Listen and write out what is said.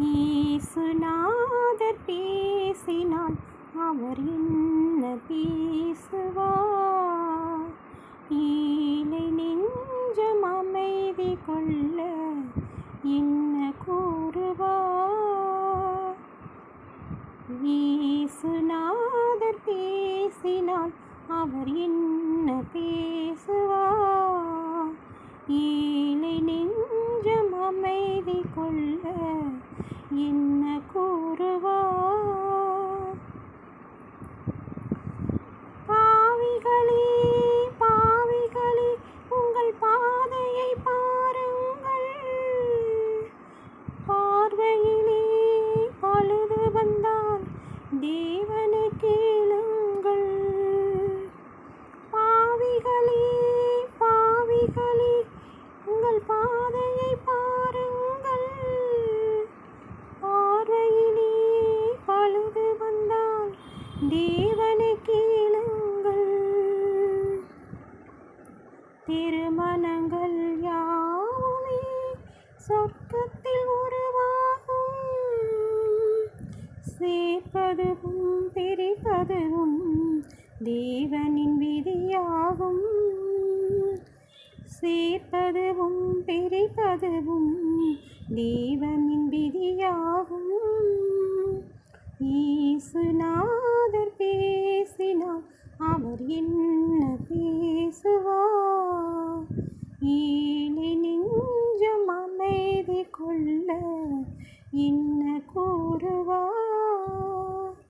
இயேசுநாதர் பேசினால் அவர் என்ன பேசுவார்? ஈலை நெஞ்சம் அமைதி கொள்ள என்ன கூறுவார்? இயேசுநாதர் பேசினால் அவர் என்ன பேசுவார் என்ன கூறுவார் பாவிகளே பாவிகளே உங்கள் பாதையை பாருங்கள். பார்வையிலே பழுது வந்தால் தேவனுக்கே தேவனை கேளுங்கள் திருமணங்கள் யாவுமே சொர்க்கத்தில் உருவாகும். சேர்ப்பதுவும் பிரிப்பதுவும் தேவனின் விதியாகும். சேர்ப்பதுவும் பிரிப்பதுவும் தேவனின் விதியாகும். ஏழு நெஞ்சும் அமைதி கொள்ள என்ன கூறுவார்?